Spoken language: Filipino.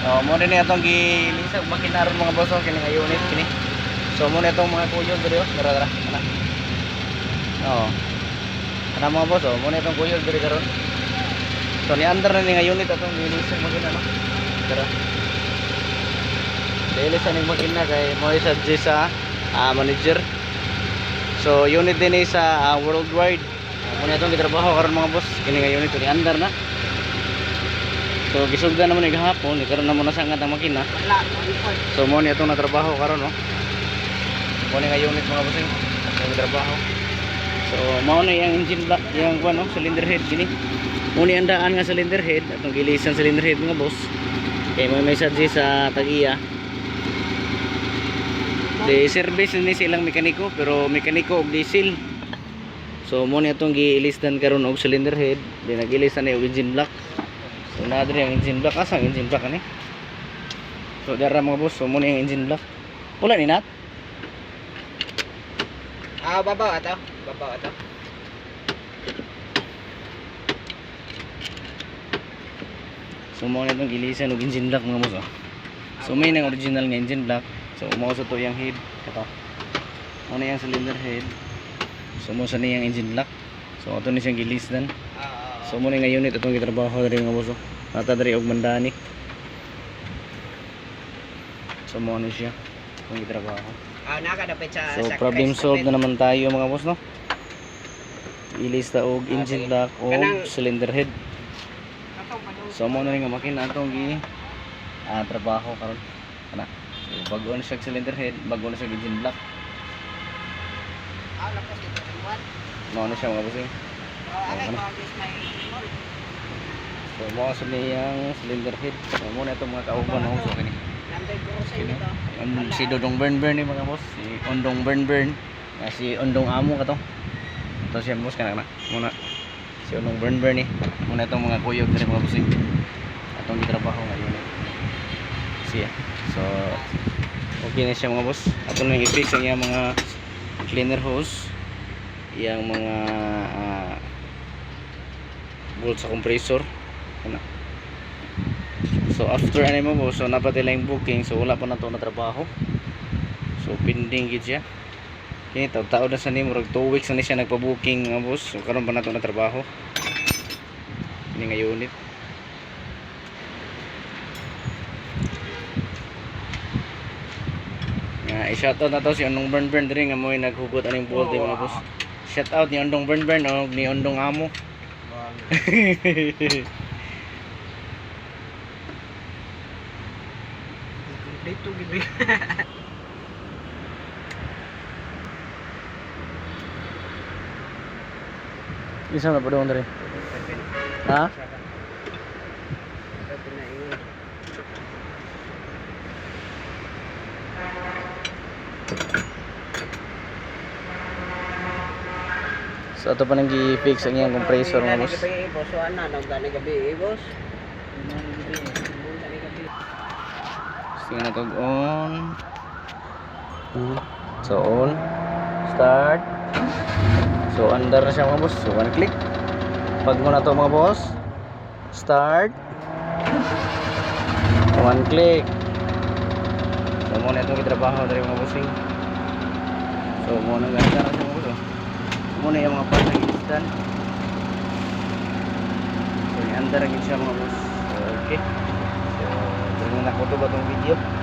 Oh, mo ni atong gilisag makinaron mga boss oh, kini nga unit kini. So mo ni itong mga kuyo diri oh, dara dara. Ana. Oh. Ana mga boss oh, mo ni itong kuyo diri karon. So ni under na ni nga unit atong gilisag makina no. Dara. Dili sa ning makina kay mo isa sa ah, manager. So unit din sa ah, worldwide. Mo ni itong gitrabaho karon mga boss, kini nga unit ni under na. So gisugdan naman ni gahapon, ni karon na mo nasangat ang makina. So mo ni atong natrabaho karon no. Mo ni nga unit mga bossing, atong trabaho. So mao na yung engine block, yung kuno, cylinder head gini. Mo ni ang daan nga cylinder head, atong gilisan cylinder head mga boss. Kay may message sa tag-iya. Di service ni silang mekaniko pero mekaniko og diesel. So mo ni atong giilistan karon og cylinder head, di ni og engine block. So na diri ang engine block asa ang engine block ani? So dara mga boss, so mo ni ang engine block. Wala ni nat. Ah, babaw ato. Babaw ato. So mo ni itong gilisan og engine block mga boss. Oh. So may nang original nga engine block. So mo sa to yung head kato. Mo na yung cylinder head. So mo sa niyang engine block. So ato ni siyang gilisdan. Ah, So mo ni nga unit itong gitrabaho diri mga boss. Nata diri og mandani. So mo ni siya itong gitrabaho. ah, nakadapit sa So problem solved na naman tayo mga boss no. Ilista og engine sige. block og cylinder head. So mo na rin nga makina atong gi ah, trabaho karon. Ana. So bago na siya cylinder head, bago na siya engine block. Ah, lakas buwan. Mao na siya mga bossing. Ah, my small. So mo sa niyang cylinder head. So mo na itong mga kauban no so kini. Yung si Dodong Burn Burn ni mga boss, si Ondong Burn Burn. Ah, si Ondong Amo ka to. Ito siya boss kana na. Muna si Ondong Burn Burn ni. Muna itong mga kuyog diri mga bossing. Atong gitrabaho ngayon. Siya. So okay na siya mga boss. Ato na i-fix ang mga cleaner hose. Iyang mga ah, bolt sa compressor. Ano. So after ano mo so napatila yung booking so wala pa na to na trabaho. So pending gid siya. Kini taw tao na sa nimo rag 2 weeks na ni siya nagpa-booking nga boss. So karon pa na to na trabaho. Ini nga unit. Nga i-shoutout na to si Ondong Burn Burn diri nga mo naghugot aning bolt eh, mga boss. Shout out ni Ondong Burn Burn o ni Ondong Amo. Dito gibi. Isa na pa doon diri. Ha? So ito pa nang gi-fix ang iyang compressor mga boss. Boss, ana nang gani gabi, boss. Tingnan na to on. So on. Start. So under na siya mga boss. So one click. Pag mo na to mga boss. Start. One click. So mo na itong itrabaho dari mga bossing. So mo na ganda na mga boss. oh. Mo na yung mga parts na gilistan. So under na siya mga boss. Okay. So, dito na ko to ba tong video.